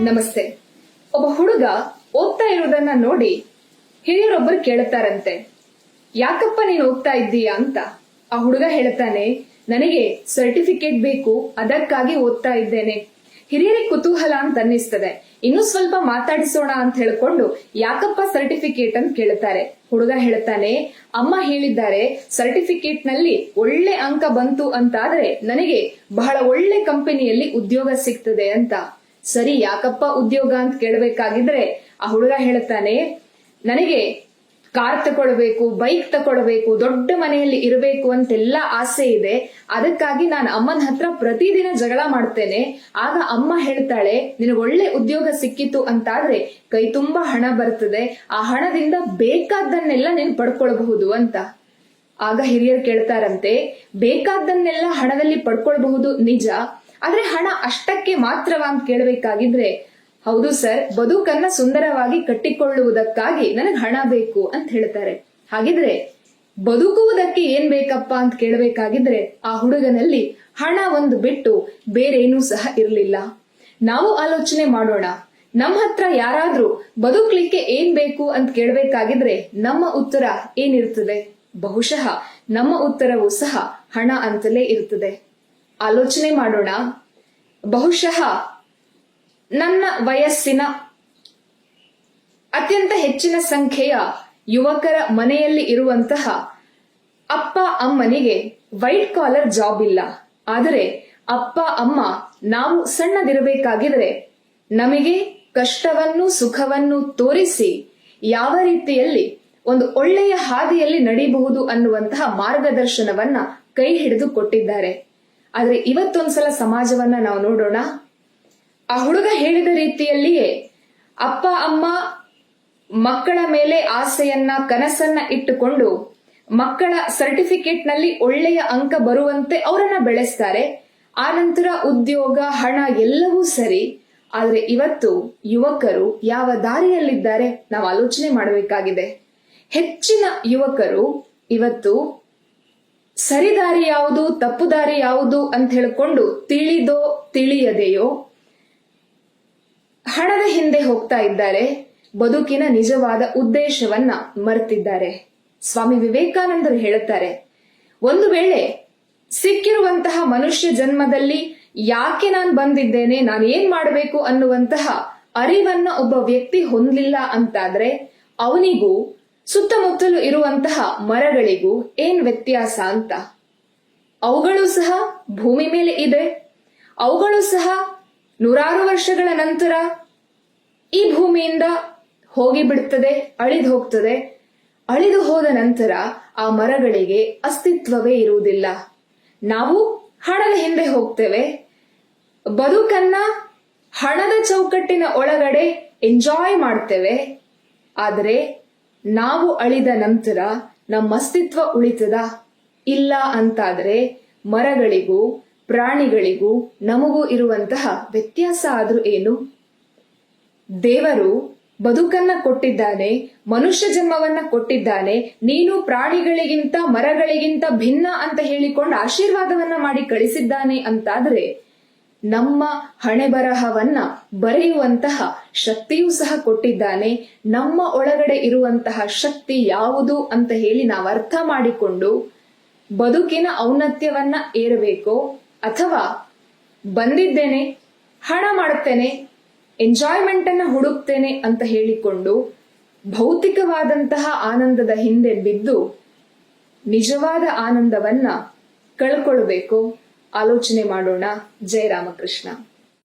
ನಮಸ್ತೆ. ಒಬ್ಬ ಹುಡುಗ ಓದ್ತಾ ಇರೋದನ್ನ ನೋಡಿ ಹಿರಿಯರೊಬ್ಬರು ಕೇಳುತ್ತಾರಂತೆ. ಯಾಕಪ್ಪ ನೀನು ಓದ್ತಾ ಇದ್ದೀಯಾ ಅಂತ? ಆ ಹುಡುಗ ಹೇಳ್ತಾನೆ ನನಗೆ ಸರ್ಟಿಫಿಕೇಟ್ ಬೇಕು, ಅದಕ್ಕಾಗಿ ಓದ್ತಾ ಇದ್ದೇನೆ. ಹಿರಿಯರಿಗೆ ಕುತೂಹಲ ಅಂತ ಅನ್ನಿಸ್ತದೆ. ಇನ್ನು ಸ್ವಲ್ಪ ಮಾತಾಡಿಸೋಣ ಅಂತ ಹೇಳ್ಕೊಂಡು ಯಾಕಪ್ಪ ಸರ್ಟಿಫಿಕೇಟ್ ಅಂತ ಕೇಳುತ್ತಾರೆ ಹುಡುಗ ಹೇಳ್ತಾನೆ, ಅಮ್ಮ ಹೇಳಿದ್ದಾರೆ ಸರ್ಟಿಫಿಕೇಟ್ನಲ್ಲಿ ಒಳ್ಳೆ ಅಂಕ ಬಂತು ಅಂತಾದ್ರೆ ನನಗೆ ಬಹಳ ಒಳ್ಳೆ ಕಂಪನಿಯಲ್ಲಿ ಉದ್ಯೋಗ ಸಿಗ್ತದೆ ಅಂತ. ಸರಿ, ಯಾಕಪ್ಪ ಉದ್ಯೋಗ ಅಂತ ಕೇಳಬೇಕಾಗಿದ್ರೆ ಆ ಹುಡುಗ ಹೇಳ್ತಾನೆ, ನನಗೆ ಕಾರ್ ತಗೊಳ್ಬೇಕು, ಬೈಕ್ ತಗೊಳ್ಬೇಕು, ದೊಡ್ಡ ಮನೆಯಲ್ಲಿ ಇರಬೇಕು ಅಂತೆಲ್ಲ ಆಸೆ ಇದೆ. ಅದಕ್ಕಾಗಿ ನಾನು ಅಮ್ಮನ ಹತ್ರ ಪ್ರತಿದಿನ ಜಗಳ ಮಾಡ್ತೇನೆ. ಆಗ ಅಮ್ಮ ಹೇಳ್ತಾಳೆ, ನಿನಗೆ ಒಳ್ಳೆ ಉದ್ಯೋಗ ಸಿಕ್ಕಿತು ಅಂತಾದ್ರೆ ಕೈ ತುಂಬಾ ಹಣ ಬರ್ತದೆ. ಆ ಹಣದಿಂದ ಬೇಕಾದ್ದನ್ನೆಲ್ಲ ನೀನು ಪಡ್ಕೊಳ್ಬಹುದು ಅಂತ. ಆಗ ಹಿರಿಯರು ಕೇಳ್ತಾರಂತೆ, ಬೇಕಾದ್ದನ್ನೆಲ್ಲ ಹಣದಲ್ಲಿ ಪಡ್ಕೊಳ್ಬಹುದು ನಿಜ, ಆದ್ರೆ ಹಣ ಅಷ್ಟಕ್ಕೆ ಮಾತ್ರವಾ? ಅಂತ ಕೇಳಬೇಕಾಗಿದ್ರೆ ಹೌದು ಸರ್, ಬದುಕನ್ನ ಸುಂದರವಾಗಿ ಕಟ್ಟಿಕೊಳ್ಳುವುದಕ್ಕಾಗಿ ನನಗ್ ಹಣ ಬೇಕು ಅಂತ ಹೇಳ್ತಾರೆ. ಹಾಗಿದ್ರೆ, ಬದುಕುವುದಕ್ಕೆ ಏನ್ ಬೇಕಪ್ಪ ಅಂತ ಕೇಳಬೇಕಾಗಿದ್ರೆ ಆ ಹುಡುಗನಲ್ಲಿ ಹಣ ಒಂದು ಬಿಟ್ಟು ಬೇರೇನೂ ಸಹ ಇರಲಿಲ್ಲ. ನಾವು ಆಲೋಚನೆ ಮಾಡೋಣ. ನಮ್ಮ ಹತ್ರ ಯಾರಾದ್ರೂ ಬದುಕ್ಲಿಕ್ಕೆ ಏನ್ ಬೇಕು ಅಂತ ಕೇಳಬೇಕಾಗಿದ್ರೆ ನಮ್ಮ ಉತ್ತರ ಏನಿರ್ತದೆ? ಬಹುಶಃ ನಮ್ಮ ಉತ್ತರವೂ ಸಹ ಹಣ ಅಂತಲೇ ಇರ್ತದೆ. ಆಲೋಚನೆ ಮಾಡೋಣ. ಬಹುಶಃ ನನ್ನ ವಯಸ್ಸಿನ ಅತ್ಯಂತ ಹೆಚ್ಚಿನ ಸಂಖ್ಯೆಯ ಯುವಕರ ಮನೆಯಲ್ಲಿ ಇರುವಂತಹ ಅಪ್ಪ ಅಮ್ಮನಿಗೆ ವೈಟ್ ಕಾಲರ್ ಜಾಬ್ ಇಲ್ಲ. ಆದರೆ ಅಪ್ಪ ಅಮ್ಮ ನಾವು ಸಣ್ಣದಿರಬೇಕಾಗಿದ್ರೆ ನಮಗೆ ಕಷ್ಟವನ್ನು ಸುಖವನ್ನು ತೋರಿಸಿ ಯಾವ ರೀತಿಯಲ್ಲಿ ಒಂದು ಒಳ್ಳೆಯ ಹಾದಿಯಲ್ಲಿ ನಡೀಬಹುದು ಅನ್ನುವಂತಹ ಮಾರ್ಗದರ್ಶನವನ್ನ ಕೈ ಹಿಡಿದು ಕೊಟ್ಟಿದ್ದಾರೆ. ಆದರೆ ಇವತ್ತೊಂದ್ಸಲ ಸಮಾಜವನ್ನ ನಾವು ನೋಡೋಣ. ಆ ಹುಡುಗ ಹೇಳಿದ ರೀತಿಯಲ್ಲಿಯೇ, ಅಪ್ಪ, ಅಮ್ಮ, ಮಕ್ಕಳ ಮೇಲೆ ಆಸೆಯನ್ನ, ಕನಸನ್ನ ಇಟ್ಟುಕೊಂಡು ಮಕ್ಕಳ ಸರ್ಟಿಫಿಕೇಟ್ನಲ್ಲಿ ಒಳ್ಳೆಯ ಅಂಕ ಬರುವಂತೆ ಅವರನ್ನ ಬೆಳೆಸ್ತಾರೆ. ನಂತರ ಉದ್ಯೋಗ, ಹಣ ಎಲ್ಲವೂ ಸರಿ. ಆದ್ರೆ ಇವತ್ತು ಯುವಕರು ಯಾವ ದಾರಿಯಲ್ಲಿದ್ದಾರೆ ನಾವು ಆಲೋಚನೆ ಮಾಡಬೇಕಾಗಿದೆ. ಹೆಚ್ಚಿನ ಯುವಕರು ಇವತ್ತು ಸರಿದಾರಿ ಯಾವುದು, ತಪ್ಪು ದಾರಿ ಯಾವುದು ಅಂತ ಹೇಳಿಕೊಂಡು ತಿಳಿದೋ ತಿಳಿಯದೆಯೋ ಹಣದ ಹಿಂದೆ ಹೋಗ್ತಾ ಇದ್ದಾರೆ. ಬದುಕಿನ ನಿಜವಾದ ಉದ್ದೇಶವನ್ನ ಮರೆತಿದ್ದಾರೆ. ಸ್ವಾಮಿ ವಿವೇಕಾನಂದರು ಹೇಳುತ್ತಾರೆ, ಒಂದು ವೇಳೆ ಸಿಕ್ಕಿರುವಂತಹ ಮನುಷ್ಯ ಜನ್ಮದಲ್ಲಿ ಯಾಕೆ ನಾನು ಬಂದಿದ್ದೇನೆ, ನಾನು ಏನ್ ಮಾಡಬೇಕು ಅನ್ನುವಂತಹ ಅರಿವನ್ನ ಒಬ್ಬ ವ್ಯಕ್ತಿ ಹೊಂದಲಿಲ್ಲ ಅಂತಾದ್ರೆ, ಅವನಿಗೂ ಸುತ್ತಮುತ್ತಲು ಇರುವಂತಹ ಮರಗಳಿಗೂ ಏನ್ ವ್ಯತ್ಯಾಸ ಅಂತ? ಅವುಗಳು ಸಹ ಭೂಮಿ ಮೇಲೆ ಇದೆ. ಅವುಗಳು ಸಹ ನೂರಾರು ವರ್ಷಗಳ ನಂತರ ಭೂಮಿಯಿಂದ ಹೋಗಿ ಬಿಡುತ್ತದೆ ಅಳಿದು ಹೋಗ್ತದೆ. ಅಳಿದು ಹೋದ ನಂತರ ಆ ಮರಗಳಿಗೆ ಅಸ್ತಿತ್ವವೇ ಇರುವುದಿಲ್ಲ. ನಾವು ಹಣದ ಹಿಂದೆ ಹೋಗ್ತೇವೆ. ಬದುಕನ್ನ ಹಣದ ಚೌಕಟ್ಟಿನ ಒಳಗಡೆ ಎಂಜಾಯ್ ಮಾಡ್ತೇವೆ. ಆದರೆ ನಾವು ಅಳಿದ ನಂತರ ನಮ್ಮ ಅಸ್ತಿತ್ವ ಉಳಿತದ? ಇಲ್ಲ ಅಂತಾದ್ರೆ ಮರಗಳಿಗೂ ಪ್ರಾಣಿಗಳಿಗೂ ನಮಗೂ ಇರುವಂತಹ ವ್ಯತ್ಯಾಸ ಆದ್ರೂ ಏನು? ದೇವರು ಬದುಕನ್ನ ಕೊಟ್ಟಿದ್ದಾನೆ, ಮನುಷ್ಯ ಜನ್ಮವನ್ನ ಕೊಟ್ಟಿದ್ದಾನೆ, ನೀನು ಪ್ರಾಣಿಗಳಿಗಿಂತ ಮರಗಳಿಗಿಂತ ಭಿನ್ನ ಅಂತ ಹೇಳಿಕೊಂಡು ಆಶೀರ್ವಾದವನ್ನ ಮಾಡಿ ಕಳಿಸಿದ್ದಾನೆ ಅಂತಾದ್ರೆ ನಮ್ಮ ಹಣೆ ಬರಹವನ್ನ ಬರೆಯುವಂತಹ ಶಕ್ತಿಯೂ ಸಹ ಕೊಟ್ಟಿದ್ದಾನೆ, ನಮ್ಮ ಒಳಗಡೆ ಇರುವಂತಹ ಶಕ್ತಿ ಯಾವುದು ಅಂತ ಹೇಳಿ ನಾವು ಅರ್ಥ ಮಾಡಿಕೊಂಡು ಬದುಕಿನ ಔನ್ನತ್ಯವನ್ನ ಏರಬೇಕೋ ಅಥವಾ ಬಂದಿದ್ದೇನೆ, ಹಣ ಮಾಡುತ್ತೇನೆ ಎಂಜಾಯ್ಮೆಂಟ್ ಅನ್ನ ಹುಡುಕ್ತೇನೆ ಅಂತ ಹೇಳಿಕೊಂಡು ಭೌತಿಕವಾದಂತಹ ಆನಂದದ ಹಿಂದೆ ಬಿದ್ದು ನಿಜವಾದ ಆನಂದವನ್ನ ಕಳ್ಕೊಳ್ಬೇಕು. ಆಲೋಚನೆ ಮಾಡೋಣ. ಜಯ ರಾಮಕೃಷ್ಣ.